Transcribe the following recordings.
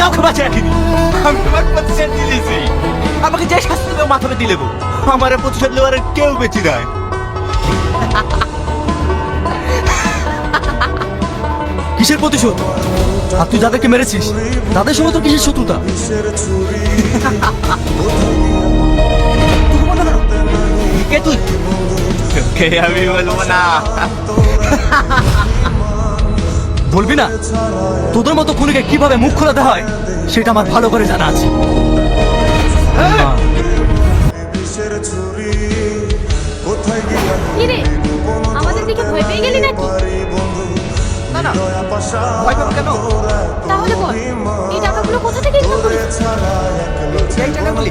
কাউকে বাঁচে রাখিনি। আমি তোমার প্রতিশোধ দিয়েছি। আমাকে যে শাস্তি দেবে মাথাবে দিয়ে দেবো, আমার প্রতিশোধ নেওয়ার কেউ বেঁচে নাই। কিসের প্রতিশোধ? আর তুই যাদেরকে মেরেছিস, তাদের সঙ্গে তো কিসের শত্রুতা? কে তুই? কে আমি বলব না? বলবি না? তোদের মতো খুনিকে কীভাবে মুখ খোলাতে হয় সেটা আমার ভালো করে জানা আছে। হ্যাঁ। আমাদের দিকে ভয় পেয়ে গেলি নাকি? না না। ভয় পাবো কেন? তাহলে বল এই টাকাগুলো কোথা থেকে ইনকাম করিস এই টাকাগুলি?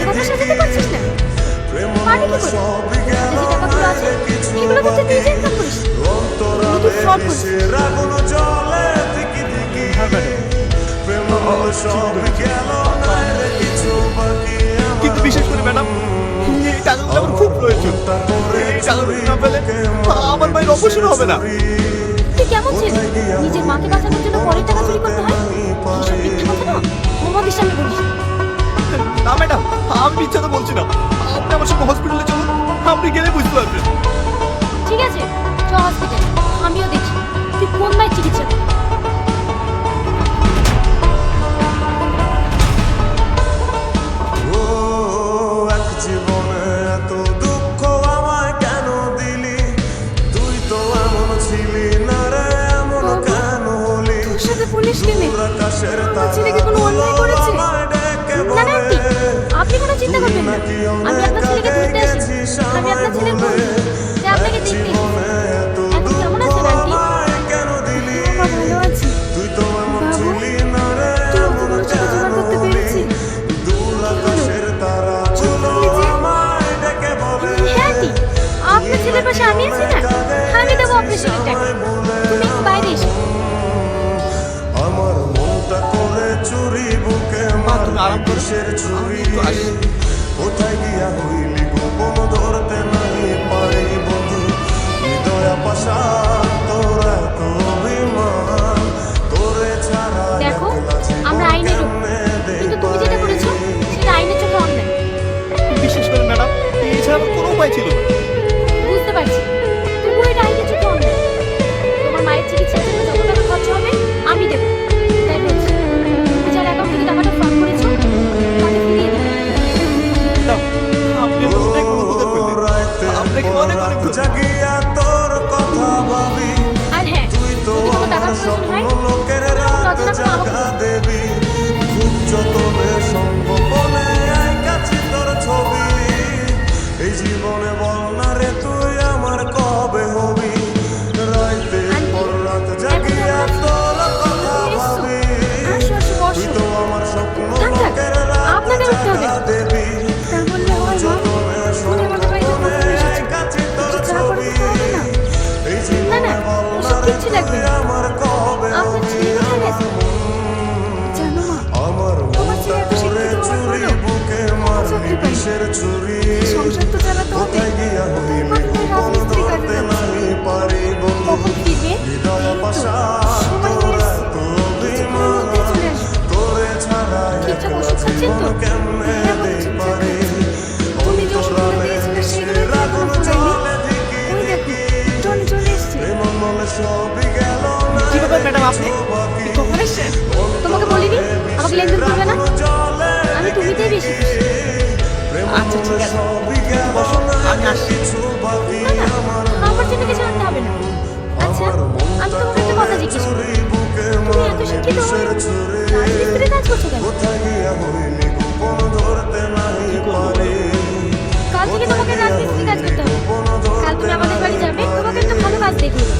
কথা সাজাতে পারছিস না? পারি কি করে? এগুলো তো নিজে ইনকাম করিস তুই ফ্রড করিস। কিন্তু বিশেষ করে ম্যাডাম এই টাকাগুলো আমার খুব প্রয়োজন। এই টাকাগুলো না পেলে আমার মায়ের অপারেশন হবে না। তুই কেমন ছিলি? নিজের মাকে বাঁচানোর জন্য পরের টাকা চুরি করতে হয়? এসব মিথ্যা কথা না? মোহাম্মদের সামনে বলিস। না ম্যাডাম আমি মিথ্যা তো বলছি না। আপনি আমার সঙ্গে হসপিটালে চলুন আপনি গেলে বুঝতে পারবেন। ঠিক আছে? চ হসপিটাল আমিও দেখি তুই কোন মায়ের চিকিৎসা? পুলিশ কেনে আমার ছেলে কোনো অন্যায় করেছে? না না আপনি কোনো চিন্তা করবেন না। আমি আপনার ছেলেকে ধরতে আসি আমি আপনার ছেলের তুমি একটু বাইরে এসো? আমার মনটা করে চুরি বুকে আমার তুমি ছুরি করো। কিসের চুরি ওসব কিচ্ছু লাগবে না। আমার ছেলে কোথায় গেছে জানো মা তোমার ছেলে এত শিক্ষিত হওয়ার পরেও চাকরি। তোমাকে বলিনি? আমাকে লেনদেন করবে না? আমি তুমিতেই বেশি আচ্ছা ঠিক আছে। আমার জন্য কিছু আনতে হবে না। আচ্ছা আমি তোমাকে একটা কথা জিজ্ঞেস তুমি এত শিক্ষিত হয়ে কাজ করছ কেন? কাল থেকে তোমাকে রাজমিস্ত্রি কাজ করতে হবে। কাল তুমি আমাদের বাড়ি যাবে, তোমাকে একটা ভালো কাজ দেখিয়ে দেবো।